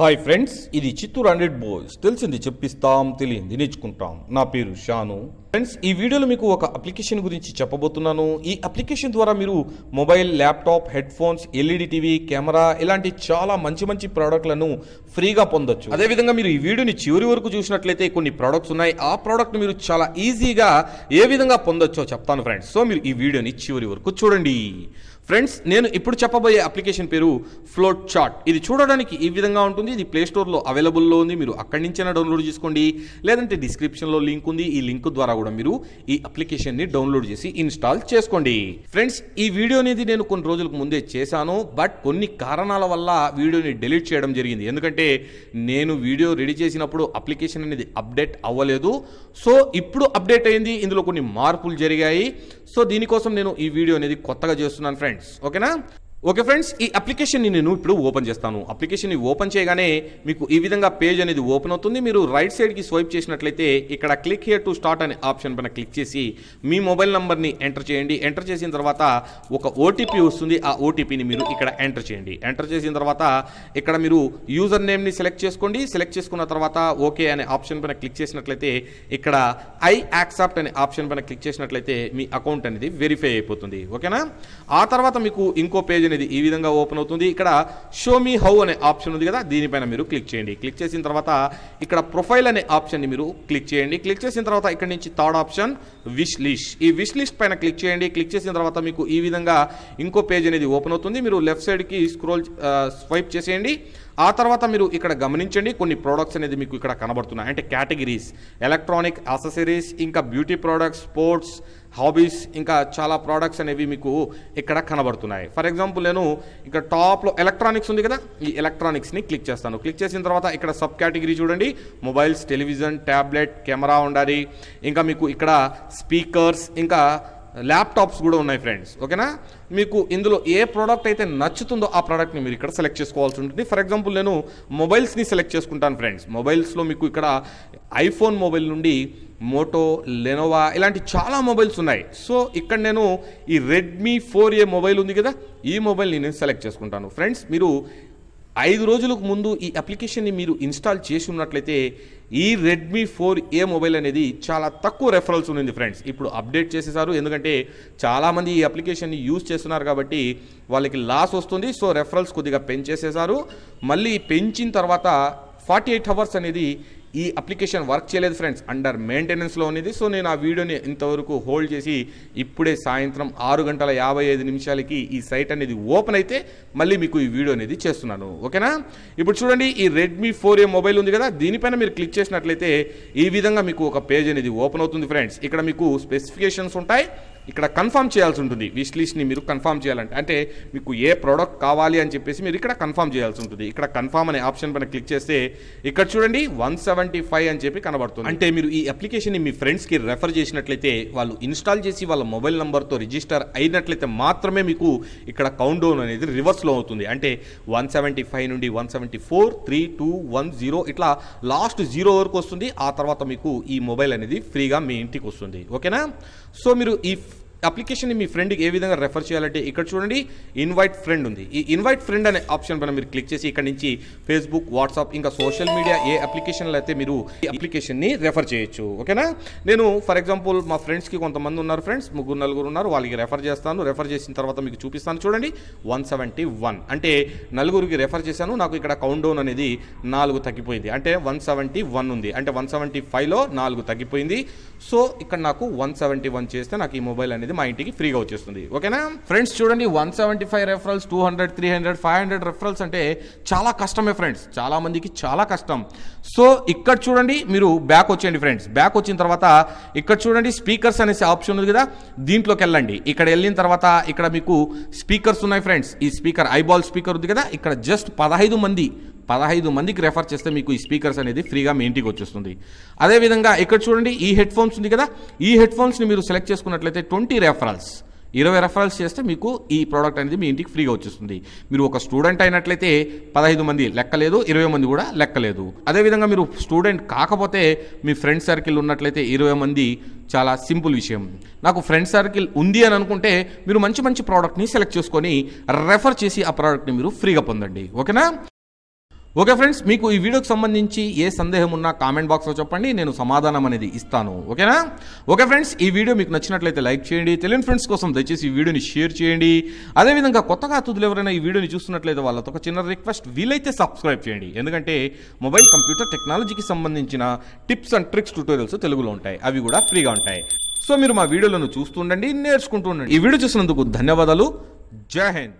Hi friends ఇది Chittoor hundred boys. తెలిసింది చెప్పిస్తాం తెలియంది నేర్చుకుంటాం. నా పేరు షాను. ఫ్రెండ్స్ ఈ వీడియోలో మీకు ఒక అప్లికేషన్ గురించి చెప్పబోతున్నాను. ఈ అప్లికేషన్ ద్వారా మీరు mobile laptop head phones LED TV camera ఇలాంటి చాలా మంచి మంచి ప్రోడక్ట్లను ఫ్రీగా పొందొచ్చు. అదేవిధంగా మీరు ఈ వీడియోని చివరి వరకు చూసినట్లయితే కొన్ని ప్రోడక్ట్స్ ఉన్నాయి. ఆ ప్రోడక్ట్ మీరు చాలా ఈజీగా ఏ విధంగా పొందొచ్చో చెప్తాను ఫ్రెండ్స్. సో మీరు ఈ వీడియోని చివరి వరకు చూడండి. ఫ్రెండ్స్ నేను ఇప్పుడు చెప్పబోయే అప్లికేషన్ పేరు ఫ్లోట్ చార్ట్ ఇది చూడడానికి ఈ విధంగా ఉంటుంది. ఇది ప్లే స్టోర్లో అవైలబుల్లో ఉంది. మీరు అక్కడి నుంచైనా డౌన్లోడ్ చేసుకోండి. లేదంటే డిస్క్రిప్షన్లో లింక్ ఉంది. ఈ లింక్ ద్వారా కూడా మీరు ఈ అప్లికేషన్ని డౌన్లోడ్ చేసి ఇన్స్టాల్ చేసుకోండి. ఫ్రెండ్స్ ఈ వీడియో అనేది నేను కొన్ని రోజులకు ముందే చేశాను. బట్ కొన్ని కారణాల వల్ల వీడియోని డిలీట్ చేయడం జరిగింది. ఎందుకంటే నేను వీడియో రెడీ చేసినప్పుడు అప్లికేషన్ అనేది అప్డేట్ అవ్వలేదు. సో ఇప్పుడు అప్డేట్ అయింది. ఇందులో కొన్ని మార్పులు జరిగాయి. సో దీనికోసం నేను ఈ వీడియో అనేది కొత్తగా చేస్తున్నాను ఫ్రెండ్స్ ఓకేనా? ఓకే ఫ్రెండ్స్ ఈ అప్లికేషన్ని నేను ఇప్పుడు ఓపెన్ చేస్తాను. అప్లికేషన్ని ఓపెన్ చేయగానే మీకు ఈ విధంగా పేజ్ అనేది ఓపెన్ అవుతుంది. మీరు రైట్ సైడ్కి స్వైప్ చేసినట్లయితే ఇక్కడ క్లిక్ హియర్ టు స్టార్ట్ అనే ఆప్షన్ పైన క్లిక్ చేసి మీ మొబైల్ నంబర్ని ఎంటర్ చేయండి. ఎంటర్ చేసిన తర్వాత ఒక ఓటీపీ వస్తుంది. ఆ ఓటీపీని మీరు ఇక్కడ ఎంటర్ చేయండి. ఎంటర్ చేసిన తర్వాత ఇక్కడ మీరు యూజర్ నేమ్ని సెలెక్ట్ చేసుకోండి. సెలెక్ట్ చేసుకున్న తర్వాత ఓకే అనే ఆప్షన్ పైన క్లిక్ చేసినట్లయితే ఇక్కడ ఐ యాక్సెప్ట్ అనే ఆప్షన్ పైన క్లిక్ చేసినట్లయితే మీ అకౌంట్ అనేది వెరిఫై అయిపోతుంది. ఓకేనా? ఆ తర్వాత మీకు ఇంకో పేజ్ అనేది ఈ విధంగా ఓపెన్ అవుతుంది. ఇక్కడ షో మీ హౌ అనే ఆప్షన్ ఉంది కదా దీనిపైన మీరు క్లిక్ చేయండి. క్లిక్ చేసిన తర్వాత ఇక్కడ ప్రొఫైల్ అనే ఆప్షన్ని మీరు క్లిక్ చేయండి. క్లిక్ చేసిన తర్వాత ఇక్కడ నుంచి థర్డ్ ఆప్షన్ విష్ లిస్ట్ ఈ విష్ లిస్ట్ పైన క్లిక్ చేయండి. క్లిక్ చేసిన తర్వాత మీకు ఈ విధంగా ఇంకో పేజ్ అనేది ఓపెన్ అవుతుంది. మీరు లెఫ్ట్ సైడ్కి స్క్రోల్ స్వైప్ చేసేయండి. ఆ తర్వాత మీరు ఇక్కడ గమనించండి కొన్ని ప్రోడక్ట్స్ అనేది మీకు ఇక్కడ కనబడుతున్నాయి. అంటే కేటగిరీస్ ఎలక్ట్రానిక్ అసెసరీస్ ఇంకా బ్యూటీ ప్రోడక్ట్స్ స్పోర్ట్స్ హాబీస్ ఇంకా చాలా ప్రోడక్ట్స్ అనేవి మీకు ఇక్కడ కనబడుతున్నాయి. ఫర్ ఎగ్జాంపుల్ నేను ఇక్కడ టాప్లో ఎలక్ట్రానిక్స్ ఉంది కదా ఈ ఎలక్ట్రానిక్స్ని క్లిక్ చేస్తాను. క్లిక్ చేసిన తర్వాత ఇక్కడ సబ్ కేటగిరీ చూడండి. మొబైల్స్ టెలివిజన్ ట్యాబ్లెట్ కెమెరా ఉండాలి. ఇంకా మీకు ఇక్కడ స్పీకర్స్ ఇంకా ల్యాప్టాప్స్ కూడా ఉన్నాయి ఫ్రెండ్స్ ఓకేనా? మీకు ఇందులో ఏ ప్రోడక్ట్ అయితే నచ్చుతుందో ఆ ప్రోడక్ట్ని మీరు ఇక్కడ సెలెక్ట్ చేసుకోవాల్సి ఉంటుంది. ఫర్ ఎగ్జాంపుల్ నేను మొబైల్స్ని సెలెక్ట్ చేసుకుంటాను ఫ్రెండ్స్ మొబైల్స్లో మీకు ఇక్కడ ఐఫోన్ మొబైల్ నుండి మోటో లెనోవా ఇలాంటి చాలా మొబైల్స్ ఉన్నాయి. సో ఇక్కడ నేను ఈ రెడ్మీ ఫోర్ ఏ మొబైల్ ఉంది కదా ఈ మొబైల్ని నేను సెలెక్ట్ చేసుకుంటాను. ఫ్రెండ్స్ మీరు ఐదు రోజులకు ముందు ఈ అప్లికేషన్ని మీరు ఇన్స్టాల్ చేసి ఉన్నట్లయితే ఈ రెడ్మీ ఫోర్ ఏ మొబైల్ అనేది చాలా తక్కువ రెఫరల్స్ ఉంది ఫ్రెండ్స్ ఇప్పుడు అప్డేట్ చేసేసారు ఎందుకంటే చాలామంది ఈ అప్లికేషన్ని యూజ్ చేస్తున్నారు కాబట్టి వాళ్ళకి లాస్ వస్తుంది. సో రెఫరల్స్ కొద్దిగా పెంచేసేసారు. మళ్ళీ పెంచిన తర్వాత ఫార్టీ ఎయిట్ అవర్స్ అనేది ఈ అప్లికేషన్ వర్క్ చేయలేదు ఫ్రెండ్స్. అండర్ మెయింటెనెన్స్లో ఉన్నది. సో నేను ఆ వీడియోని ఇంతవరకు హోల్డ్ చేసి ఇప్పుడే సాయంత్రం ఆరు గంటల యాభై ఐదు నిమిషాలకి ఈ సైట్ అనేది ఓపెన్ అయితే మళ్ళీ మీకు ఈ వీడియో అనేది చేస్తున్నాను. ఓకేనా? ఇప్పుడు చూడండి ఈ రెడ్మీ ఫోర్ ఏ మొబైల్ ఉంది కదా దీనిపైన మీరు క్లిక్ చేసినట్లయితే ఈ విధంగా మీకు ఒక పేజ్ అనేది ఓపెన్ అవుతుంది ఫ్రెండ్స్. ఇక్కడ మీకు స్పెసిఫికేషన్స్ ఉంటాయి. ఇక్కడ కన్ఫర్మ్ చేయాల్సి ఉంటుంది. విష్ లిస్ట్ని మీరు కన్ఫర్మ్ చేయాలంటే. అంటే మీకు ఏ ప్రోడక్ట్ కావాలి అని చెప్పేసి మీరు ఇక్కడ కన్ఫర్మ్ చేయాల్సి ఉంటుంది. ఇక్కడ కన్ఫర్మ్ అనే ఆప్షన్ పైన క్లిక్ చేస్తే ఇక్కడ చూడండి వన్ సెవెంటీ ఫైవ్ అని చెప్పి కనబడుతుంది. అంటే మీరు ఈ అప్లికేషన్ని మీ ఫ్రెండ్స్కి రెఫర్ చేసినట్లయితే వాళ్ళు ఇన్స్టాల్ చేసి వాళ్ళ మొబైల్ నెంబర్తో రిజిస్టర్ అయినట్లయితే మాత్రమే మీకు ఇక్కడ కౌంట్ డౌన్ అనేది రివర్స్లో అవుతుంది. అంటే వన్ సెవెంటీ ఫైవ్ నుండి one seventy four three two one zero ఇట్లా లాస్ట్ జీరో వరకు వస్తుంది. ఆ తర్వాత మీకు ఈ మొబైల్ అనేది ఫ్రీగా మీ ఇంటికి వస్తుంది. ఓకేనా? సో మీరు ఈ అప్లికేషన్ని మీ ఫ్రెండ్కి ఏ విధంగా రెఫర్ చేయాలంటే ఇక్కడ చూడండి ఇన్వైట్ ఫ్రెండ్ ఉంది. ఈ ఇన్వైట్ ఫ్రెండ్ అనే ఆప్షన్ పైన మీరు క్లిక్ చేసి ఇక్కడ నుంచి ఫేస్బుక్ వాట్సాప్ ఇంకా సోషల్ మీడియా ఏ అప్లికేషన్లో అయితే మీరు ఈ అప్లికేషన్ని రెఫర్ చేయొచ్చు. ఓకేనా? నేను ఫర్ ఎగ్జాంపుల్ మా ఫ్రెండ్స్కి కొంతమంది ఉన్నారు ఫ్రెండ్స్ ముగ్గురు నలుగురు ఉన్నారు వాళ్ళకి రెఫర్ చేస్తాను. రెఫర్ చేసిన తర్వాత మీకు చూపిస్తాను. చూడండి వన్ సెవెంటీ వన్ అంటే నలుగురికి రెఫర్ చేశాను నాకు ఇక్కడ కౌంట్ డౌన్ అనేది నాలుగు తగ్గిపోయింది. అంటే వన్ సెవెంటీ వన్ ఉంది. అంటే వన్ సెవెంటీ ఫైవ్లో నాలుగు తగ్గిపోయింది. సో ఇక్కడ నాకు వన్ సెవెంటీ వన్ చేస్తే నాకు ఈ మొబైల్ అనేది మా ఇంటికి ఫ్రీగా వచ్చేస్తుంది. ఓకేనా? ఫ్రెండ్స్ చూడండి one seventy five referrals two hundred three hundred five hundred referrals అంటే చాలా కష్టమే ఫ్రెండ్స్ చాలా మందికి చాలా కష్టం. సో ఇక్కడ చూడండి మీరు బ్యాక్ వచ్చేయండి ఫ్రెండ్స్ బ్యాక్ వచ్చిన తర్వాత ఇక్కడ చూడండి స్పీకర్స్ అనేసి ఆప్షన్ ఉంది కదా దీంట్లోకి వెళ్ళండి. ఇక్కడ వెళ్ళిన తర్వాత ఇక్కడ మీకు స్పీకర్స్ ఉన్నాయి ఫ్రెండ్స్ ఈ స్పీకర్ ఐబాల్ స్పీకర్ ఉంది కదా ఇక్కడ జస్ట్ పదహైదు మంది పదహైదు మందికి రెఫర్ చేస్తే మీకు ఈ స్పీకర్స్ అనేది ఫ్రీగా మీ ఇంటికి వచ్చేస్తుంది. అదేవిధంగా ఇక్కడ చూడండి ఈ హెడ్ ఫోన్స్ ఉంది కదా ఈ హెడ్ ఫోన్స్ని మీరు సెలెక్ట్ చేసుకున్నట్లయితే ట్వంటీ రెఫరల్స్ ఇరవై రెఫరల్స్ చేస్తే మీకు ఈ ప్రోడక్ట్ అనేది మీ ఇంటికి ఫ్రీగా వచ్చేస్తుంది. మీరు ఒక స్టూడెంట్ అయినట్లయితే పదహైదు మంది లెక్కలేదు ఇరవై మంది కూడా లెక్కలేదు. అదేవిధంగా మీరు స్టూడెంట్ కాకపోతే మీ ఫ్రెండ్ సర్కిల్ ఉన్నట్లయితే ఇరవై మంది చాలా సింపుల్ విషయం. నాకు ఫ్రెండ్ సర్కిల్ ఉంది అని అనుకుంటే మీరు మంచి మంచి ప్రోడక్ట్ని సెలెక్ట్ చేసుకొని రెఫర్ చేసి ఆ ప్రోడక్ట్ని మీరు ఫ్రీగా పొందండి. ఓకేనా? ఓకే ఫ్రెండ్స్ మీకు ఈ వీడియోకి సంబంధించి ఏ సందేహం ఉన్నా కామెంట్ బాక్స్లో చెప్పండి నేను సమాధానం అనేది ఇస్తాను. ఓకేనా? ఓకే ఫ్రెండ్స్ ఈ వీడియో మీకు నచ్చినట్లయితే లైక్ చేయండి తెలియని ఫ్రెండ్స్ కోసం దయచేసి ఈ వీడియోని షేర్ చేయండి. అదేవిధంగా కొత్తగా అతిథులు ఎవరైనా ఈ వీడియోని చూస్తున్నట్లయితే వాళ్ళతో ఒక చిన్న రిక్వెస్ట్ వీలైతే సబ్స్క్రైబ్ చేయండి. ఎందుకంటే మొబైల్ కంప్యూటర్ టెక్నాలజీకి సంబంధించిన టిప్స్ అండ్ ట్రిక్స్ ట్యూటోరియల్స్ తెలుగులో ఉంటాయి. అవి కూడా ఫ్రీగా ఉంటాయి. సో మీరు మా వీడియోలను చూస్తుండండి నేర్చుకుంటూ ఉండండి. ఈ వీడియో చూసినందుకు ధన్యవాదాలు. జై హింద్.